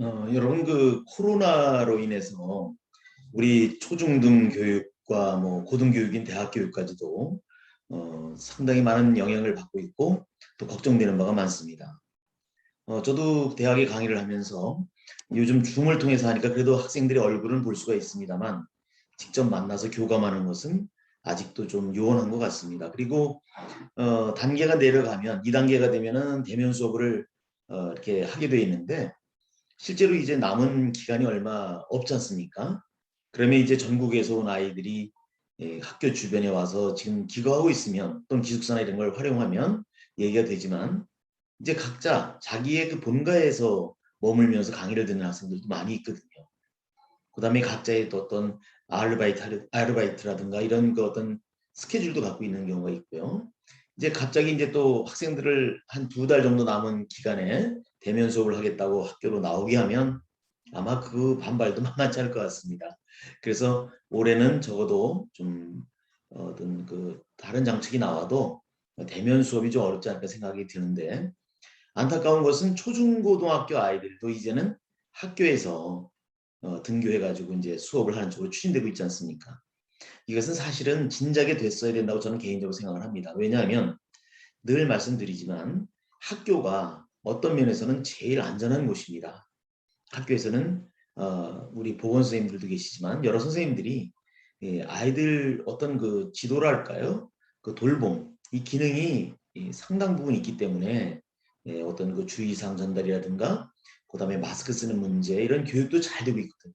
어, 여러분 그 코로나로 인해서 우리 초중등 교육과 뭐 고등교육인 대학 교육까지도 어, 상당히 많은 영향을 받고 있고 또 걱정되는 바가 많습니다. 어, 저도 대학에 강의를 하면서 요즘 줌을 통해서 하니까 그래도 학생들의 얼굴은 볼 수가 있습니다만 직접 만나서 교감하는 것은 아직도 좀 요원한 것 같습니다. 그리고 어, 단계가 내려가면 2단계가 되면은 대면 수업을 어, 이렇게 하게 돼 있는데 실제로 이제 남은 기간이 얼마 없지 않습니까? 그러면 이제 전국에서 온 아이들이 예, 학교 주변에 와서 지금 기거하고 있으면 또는 기숙사나 이런 걸 활용하면 얘기가 되지만 이제 각자 자기의 그 본가에서 머물면서 강의를 듣는 학생들도 많이 있거든요. 그 다음에 각자의 또 어떤 아르바이트, 아르바이트라든가 이런 그 어떤 스케줄도 갖고 있는 경우가 있고요. 이제 갑자기 이제 또 학생들을 한 두 달 정도 남은 기간에 대면 수업을 하겠다고 학교로 나오게 하면 아마 그 반발도 만만치 않을 것 같습니다. 그래서 올해는 적어도 좀 어떤 그 다른 장책이 나와도 대면 수업이 좀 어렵지 않을까 생각이 드는데 안타까운 것은 초중고등학교 아이들도 이제는 학교에서 어, 등교해가지고 이제 수업을 하는 쪽으로 추진되고 있지 않습니까? 이것은 사실은 진작에 됐어야 된다고 저는 개인적으로 생각을 합니다. 왜냐하면 늘 말씀드리지만 학교가 어떤 면에서는 제일 안전한 곳입니다. 학교에서는 어, 우리 보건 선생님들도 계시지만 여러 선생님들이 예, 아이들 어떤 그 지도랄까요? 그 돌봄 이 기능이 이 상당 부분 있기 때문에 예, 어떤 그 주의사항 전달이라든가 그다음에 마스크 쓰는 문제 이런 교육도 잘 되고 있거든요.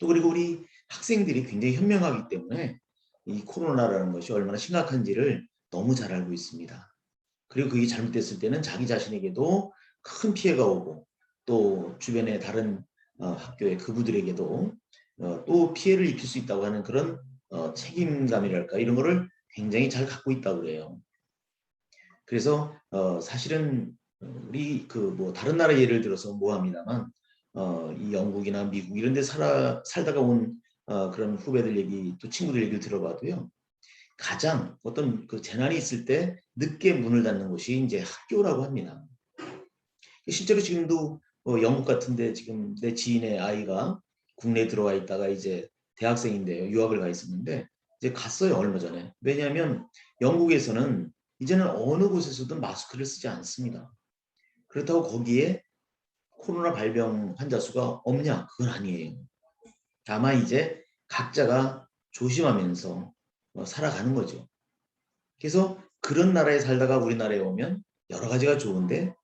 또 그리고 우리 학생들이 굉장히 현명하기 때문에 이 코로나라는 것이 얼마나 심각한지를 너무 잘 알고 있습니다. 그리고 그게 잘못됐을 때는 자기 자신에게도 큰 피해가 오고 또 주변의 다른 어, 학교의 그부들에게도 어, 또 피해를 입힐 수 있다고 하는 그런 어, 책임감이랄까 이런 거를 굉장히 잘 갖고 있다고 그래요. 그래서 어, 사실은 우리 그 뭐 다른 나라 예를 들어서 모합니다만 어, 이 영국이나 미국 이런 데 살아, 살다가 온 어, 그런 후배들 얘기 또 친구들 얘기를 들어봐도요. 가장 어떤 그 재난이 있을 때 늦게 문을 닫는 곳이 이제 학교라고 합니다. 실제로 지금도 어, 영국 같은데 지금 내 지인의 아이가 국내에 들어와 있다가 이제 대학생인데요. 유학을 가 있었는데 이제 갔어요. 얼마 전에. 왜냐하면 영국에서는 이제는 어느 곳에서도 마스크를 쓰지 않습니다. 그렇다고 거기에 코로나 발병 환자 수가 없냐? 그건 아니에요. 다만 이제 각자가 조심하면서 어, 살아가는 거죠. 그래서 그런 나라에 살다가 우리나라에 오면 여러 가지가 좋은데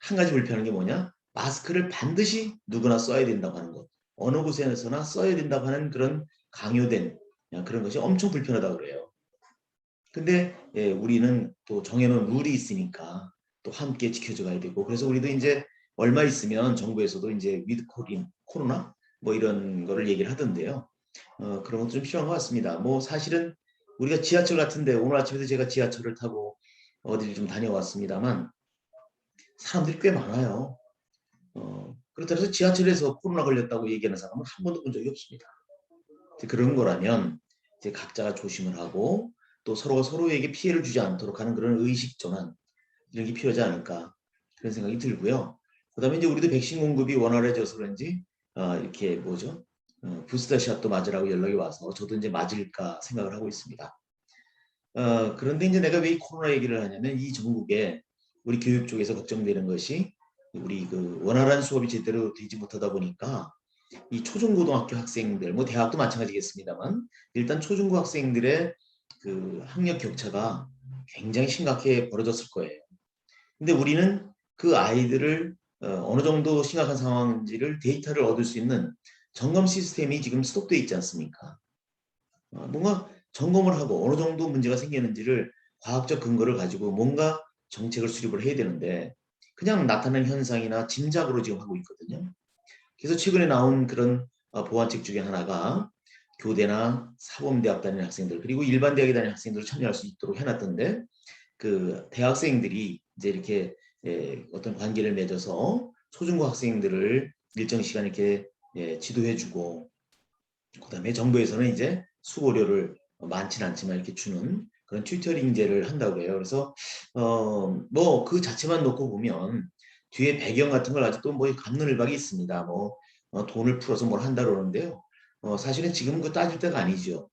한 가지 불편한 게 뭐냐? 마스크를 반드시 누구나 써야 된다고 하는 것. 어느 곳에서나 써야 된다고 하는 그런 강요된 그런 것이 엄청 불편하다고 그래요. 근데 예, 우리는 또 정해놓은 룰이 있으니까 또 함께 지켜줘 가야 되고 그래서 우리도 이제 얼마 있으면 정부에서도 이제 위드 코린 코로나 뭐 이런 거를 얘기를 하던데요. 어, 그런 것도 좀 필요한 것 같습니다. 뭐 사실은 우리가 지하철 같은데 오늘 아침에도 제가 지하철을 타고 어디를 좀 다녀왔습니다만 사람들이 꽤 많아요. 어, 그렇다고 해서 지하철에서 코로나 걸렸다고 얘기하는 사람은 한 번도 본 적이 없습니다. 그런 거라면 이제 각자가 조심을 하고 또 서로가 서로에게 피해를 주지 않도록 하는 그런 의식 전환 이런 게 필요하지 않을까 그런 생각이 들고요. 그다음에 이제 우리도 백신 공급이 원활해져서 그런지 어, 이렇게 뭐죠? 어, 부스터샷도 맞으라고 연락이 와서 저도 이제 맞을까 생각을 하고 있습니다. 어, 그런데 이제 내가 왜 이 코로나 얘기를 하냐면 이 전국에 우리 교육 쪽에서 걱정되는 것이 우리 그 원활한 수업이 제대로 되지 못하다 보니까 이 초중고등학교 학생들, 뭐 대학도 마찬가지겠습니다만 일단 초중고 학생들의 그 학력 격차가 굉장히 심각하게 벌어졌을 거예요. 근데 우리는 그 아이들을 어, 느 정도 심각한 상황인지를 데이터를 얻을 수 있는 점검 시스템이 지금 스톱되어 있지 않습니까? 어, 뭔가 점검을 하고 어느 정도 문제가 생기는지를 과학적 근거를 가지고 뭔가 정책을 수립을 해야 되는데 그냥 나타나는 현상이나 짐작으로 지금 하고 있거든요. 그래서 최근에 나온 그런 어, 보완책 중에 하나가 교대나 사범대학 다니는 학생들 그리고 일반 대학에 다니는 학생들을 참여할 수 있도록 해놨던데 그 대학생들이 이제 이렇게 예, 어떤 관계를 맺어서 초중고 학생들을 일정 시간 이렇게 예, 지도해주고 그다음에 정부에서는 이제 수고료를 많지는 않지만 이렇게 주는 그런 튜터링제를 한다고 해요. 그래서 어 뭐 그 자체만 놓고 보면 뒤에 배경 같은 걸 아직도 뭐 감론을박이 있습니다. 뭐 어, 돈을 풀어서 뭘 한다 그러는데요. 어, 사실은 지금 그 따질 때가 아니죠.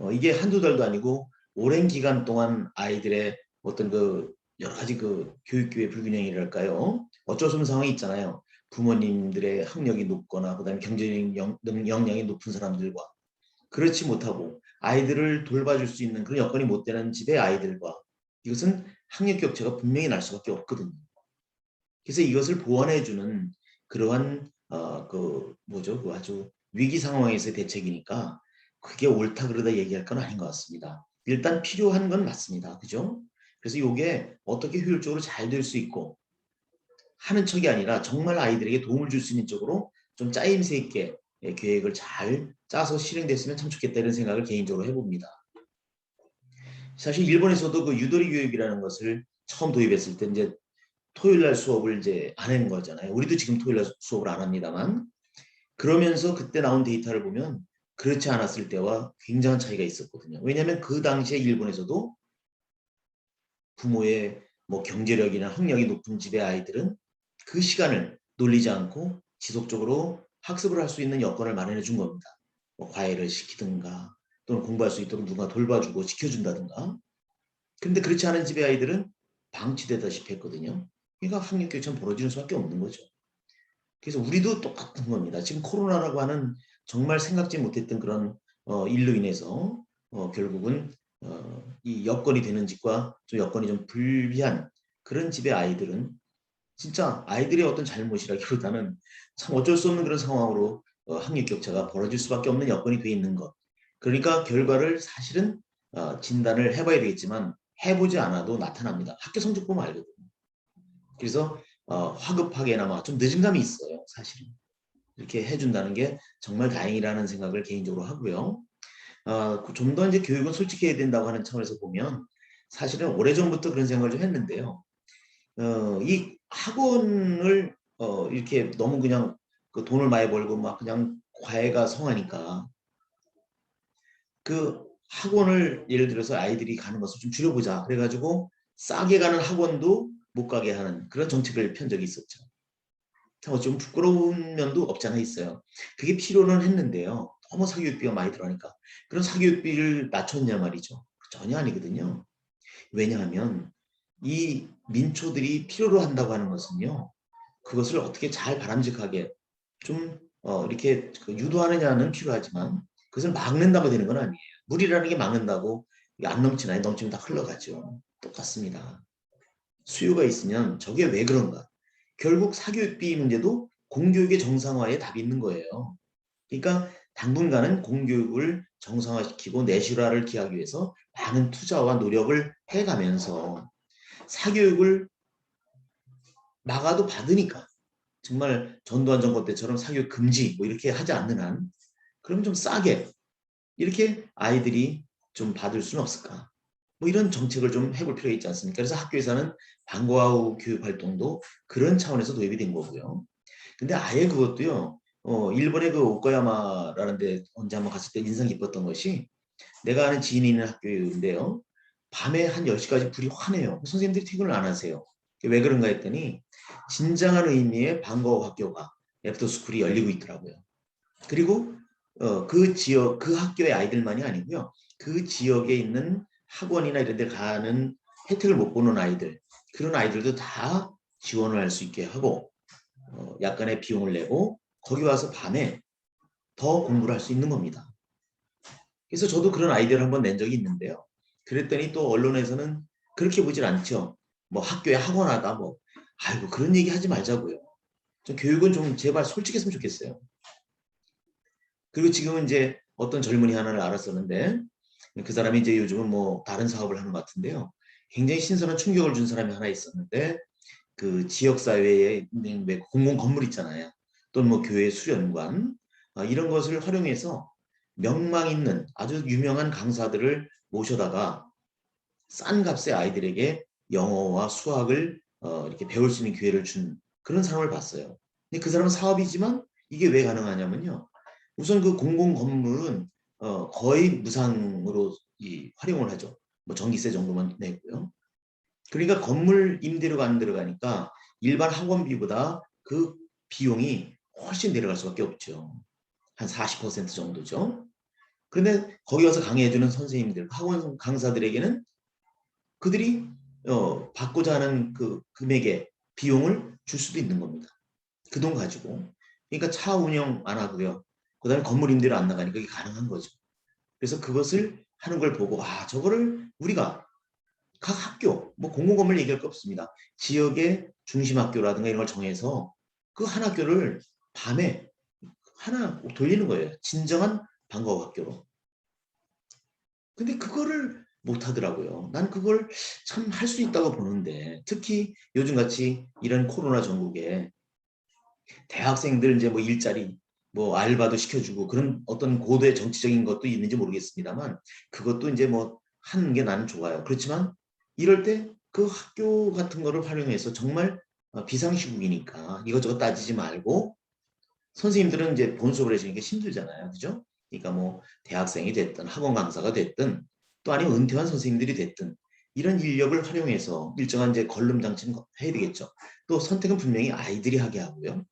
어, 이게 한두 달도 아니고 오랜 기간 동안 아이들의 어떤 그 여러 가지 그 교육교의 불균형이랄까요. 어쩔 수 없는 상황이 있잖아요. 부모님들의 학력이 높거나 그다음에 경제적인 영, 역량이 높은 사람들과 그렇지 못하고 아이들을 돌봐줄 수 있는 그런 여건이 못 되는 집의 아이들과 이것은 학력 격차가 분명히 날 수밖에 없거든요. 그래서 이것을 보완해주는 그러한 어, 그 뭐죠 그 아주 위기 상황에서의 대책이니까 그게 옳다 그러다 얘기할 건 아닌 것 같습니다. 일단 필요한 건 맞습니다. 그죠? 그래서 이게 어떻게 효율적으로 잘 될 수 있고 하는 척이 아니라 정말 아이들에게 도움을 줄 수 있는 쪽으로 좀 짜임새 있게 예, 계획을 잘 짜서 실행됐으면 참 좋겠다 이런 생각을 개인적으로 해봅니다. 사실 일본에서도 그 유도리 교육이라는 것을 처음 도입했을 때 이제 토요일 날 수업을 이제 안 하는 거잖아요. 우리도 지금 토요일 날 수업을 안 합니다만 그러면서 그때 나온 데이터를 보면 그렇지 않았을 때와 굉장한 차이가 있었거든요. 왜냐하면 그 당시에 일본에서도 부모의 뭐 경제력이나 학력이 높은 집의 아이들은 그 시간을 놀리지 않고 지속적으로 학습을 할 수 있는 여건을 마련해 준 겁니다. 뭐 과외를 시키든가 또는 공부할 수 있도록 누가 돌봐주고 지켜준다든가. 근데 그렇지 않은 집의 아이들은 방치되다시피 했거든요. 그러니까 학력 교차는 벌어지는 수밖에 없는 거죠. 그래서 우리도 똑같은 겁니다. 지금 코로나라고 하는 정말 생각지 못했던 그런 어, 일로 인해서 어, 결국은 어, 이 여건이 되는 집과 좀 여건이 좀 불비한 그런 집의 아이들은 진짜 아이들의 어떤 잘못이라기보다는 참 어쩔 수 없는 그런 상황으로 어, 학력 격차가 벌어질 수밖에 없는 여건이 돼 있는 것. 그러니까 결과를 사실은 어, 진단을 해봐야 되겠지만 해보지 않아도 나타납니다. 학교 성적 보면 알거든요. 그래서 어, 화급하게나마 좀 늦은 감이 있어요. 사실은. 이렇게 해준다는 게 정말 다행이라는 생각을 개인적으로 하고요. 어, 좀 더 이제 교육은 솔직해야 된다고 하는 차원에서 보면 사실은 오래전부터 그런 생각을 좀 했는데요. 어, 이 학원을 어, 이렇게 너무 그냥 그 돈을 많이 벌고 막 그냥 과외가 성하니까 그 학원을 예를 들어서 아이들이 가는 것을 좀 줄여보자 그래가지고 싸게 가는 학원도 못 가게 하는 그런 정책을 편 적이 있었죠. 좀 부끄러운 면도 없지 않아 있어요. 그게 필요는 했는데요. 너무 사교육비가 많이 들어가니까 그런 사교육비를 낮췄냐 말이죠. 전혀 아니거든요. 왜냐하면 이 민초들이 필요로 한다고 하는 것은요. 그것을 어떻게 잘 바람직하게 좀 어, 이렇게 그 유도하느냐는 필요하지만 그것을 막는다고 되는 건 아니에요. 물이라는 게 막는다고 안 넘치나요? 넘치면 다 흘러가죠. 똑같습니다. 수요가 있으면 저게 왜 그런가? 결국 사교육비 문제도 공교육의 정상화에 답이 있는 거예요. 그러니까 당분간은 공교육을 정상화시키고 내실화를 기하기 위해서 많은 투자와 노력을 해가면서 사교육을 막아도 받으니까 정말 전두환 정권 때처럼 사교육 금지 뭐 이렇게 하지 않는 한 그럼 좀 싸게 이렇게 아이들이 좀 받을 수는 없을까 뭐 이런 정책을 좀 해볼 필요가 있지 않습니까? 그래서 학교에서는 방과 후 교육 활동도 그런 차원에서 도입이 된 거고요. 근데 아예 그것도요. 어, 일본의 그 오카야마라는 데 언제 한번 갔을 때 인상 깊었던 것이 내가 아는 지인이 있는 학교인데요. 밤에 한 10시까지 불이 환해요. 선생님들이 퇴근을 안 하세요. 왜 그런가 했더니 진정한 의미의 방과 후 학교가 애프터스쿨이 열리고 있더라고요. 그리고 어, 그 지역, 그 학교의 아이들만이 아니고요. 그 지역에 있는 학원이나 이런 데 가는 혜택을 못 보는 아이들 그런 아이들도 다 지원을 할 수 있게 하고 어, 약간의 비용을 내고 거기 와서 밤에 더 공부를 할 수 있는 겁니다. 그래서 저도 그런 아이디어를 한번 낸 적이 있는데요. 그랬더니 또 언론에서는 그렇게 보질 않죠. 뭐 학교에 학원하다 뭐 아이고 그런 얘기 하지 말자고요. 좀 교육은 좀 제발 솔직했으면 좋겠어요. 그리고 지금은 이제 어떤 젊은이 하나를 알았었는데 그 사람이 이제 요즘은 뭐 다른 사업을 하는 것 같은데요. 굉장히 신선한 충격을 준 사람이 하나 있었는데 그 지역 사회에 있는 공공 건물 있잖아요. 또는 뭐 교회 수련관 아, 이런 것을 활용해서 명망 있는 아주 유명한 강사들을 모셔다가 싼 값에 아이들에게 영어와 수학을 어, 이렇게 배울 수 있는 기회를 준 그런 사람을 봤어요. 근데 그 사람은 사업이지만 이게 왜 가능하냐면요. 우선 그 공공 건물은 어, 거의 무상으로 이 활용을 하죠. 뭐 전기세 정도만 내고요. 그러니까 건물 임대료가 안 들어가니까 일반 학원비보다 그 비용이 훨씬 내려갈 수밖에 없죠. 한 40% 정도죠. 그런데 거기 가서 강의해주는 선생님들, 학원 강사들에게는 그들이 어, 받고자 하는 그 금액의 비용을 줄 수도 있는 겁니다. 그 돈 가지고. 그러니까 차 운영 안 하고요. 그 다음에 건물 임대료 안 나가니까 이게 가능한 거죠. 그래서 그것을 하는 걸 보고 아 저거를 우리가 각 학교 뭐 공공건물 얘기할 거 없습니다. 지역의 중심 학교라든가 이런 걸 정해서 그 한 학교를 밤에 하나 돌리는 거예요. 진정한 방과후 학교로. 근데 그거를 못 하더라고요. 난 그걸 참 할 수 있다고 보는데 특히 요즘같이 이런 코로나 전국에 대학생들 이제 뭐 일자리 뭐 알바도 시켜주고 그런 어떤 고도의 정치적인 것도 있는지 모르겠습니다만 그것도 이제 뭐 하는 게 나는 좋아요. 그렇지만 이럴 때 그 학교 같은 거를 활용해서 정말 어, 비상시국이니까 이것저것 따지지 말고 선생님들은 이제 본 수업을 해주는 게 힘들잖아요. 그죠? 그러니까 뭐 대학생이 됐든 학원 강사가 됐든 또 아니면 은퇴한 선생님들이 됐든 이런 인력을 활용해서 일정한 이제 걸름 장치는 해야 되겠죠. 또 선택은 분명히 아이들이 하게 하고요.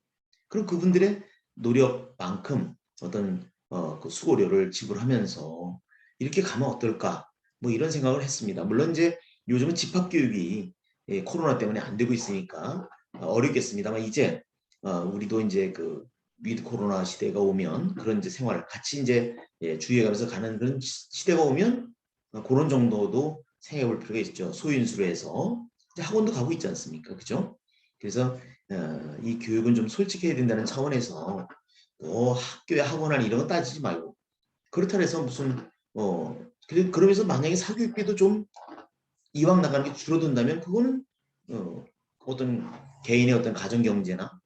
그럼 그분들의 노력만큼 어떤 어, 그 수고료를 지불하면서 이렇게 가면 어떨까? 뭐 이런 생각을 했습니다. 물론 이제 요즘은 집합교육이 예, 코로나 때문에 안 되고 있으니까 어렵겠습니다만 이제 어, 우리도 이제 그 위드 코로나 시대가 오면 그런 이제 생활 같이 이제 예, 주의해가면서 가는 그런 시대가 오면 어, 그런 정도도 생각해 볼 필요가 있죠. 소인수로 해서 학원도 가고 있지 않습니까? 그죠? 그래서 어, 이 교육은 좀 솔직해야 된다는 차원에서 뭐 학교에 학원이나 이런 거 따지지 말고 그렇다 해서 무슨 어 그러면서 만약에 사교육비도 좀 이왕 나가는 게 줄어든다면 그거는 어, 어떤 개인의 어떤 가정 경제나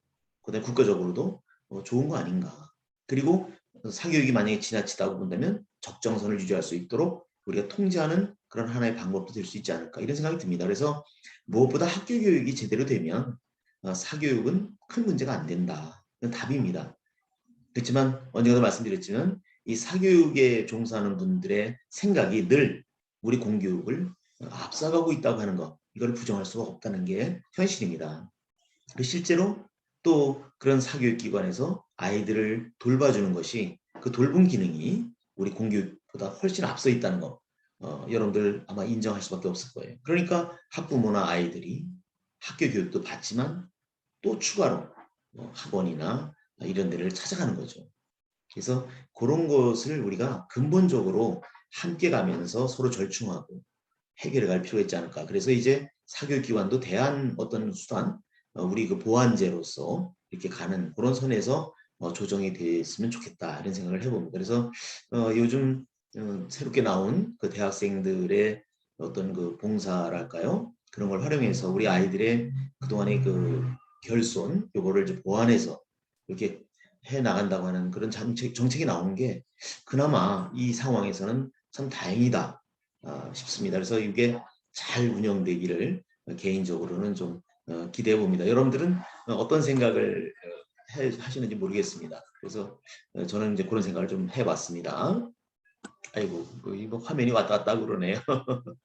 그다음 국가적으로도 어, 좋은 거 아닌가. 그리고 사교육이 만약에 지나치다고 본다면 적정선을 유지할 수 있도록 우리가 통제하는 그런 하나의 방법도 될 수 있지 않을까 이런 생각이 듭니다. 그래서 무엇보다 학교 교육이 제대로 되면 어, 사교육은 큰 문제가 안 된다. 이건 답입니다. 그렇지만 언젠가도 말씀드렸지만 이 사교육에 종사하는 분들의 생각이 늘 우리 공교육을 앞서가고 있다고 하는 것 이걸 부정할 수가 없다는 게 현실입니다. 실제로 또 그런 사교육기관에서 아이들을 돌봐주는 것이 그 돌봄 기능이 우리 공교육보다 훨씬 앞서 있다는 거 어, 여러분들 아마 인정할 수밖에 없을 거예요. 그러니까 학부모나 아이들이 학교 교육도 받지만 또 추가로 뭐 학원이나 이런 데를 찾아가는 거죠. 그래서 그런 것을 우리가 근본적으로 함께 가면서 서로 절충하고 해결해 갈 필요가 있지 않을까. 그래서 이제 사교육기관도 대한 어떤 수단, 어, 우리 그 보완제로서 이렇게 가는 그런 선에서 어, 조정이 됐으면 좋겠다 이런 생각을 해봅니다. 그래서 어, 요즘 새롭게 나온 그 대학생들의 어떤 그 봉사랄까요? 그런 걸 활용해서 우리 아이들의 그동안의 그 결손 요거를 이제 보완해서 이렇게 해 나간다고 하는 그런 정책, 정책이 나오는 게 그나마 이 상황에서는 참 다행이다 어, 싶습니다. 그래서 이게 잘 운영되기를 개인적으로는 좀 어, 기대해 봅니다. 여러분들은 어떤 생각을 어, 해, 하시는지 모르겠습니다. 그래서 어, 저는 이제 그런 생각을 좀 해봤습니다. 아이고, 뭐, 이거 화면이 왔다 갔다 그러네요.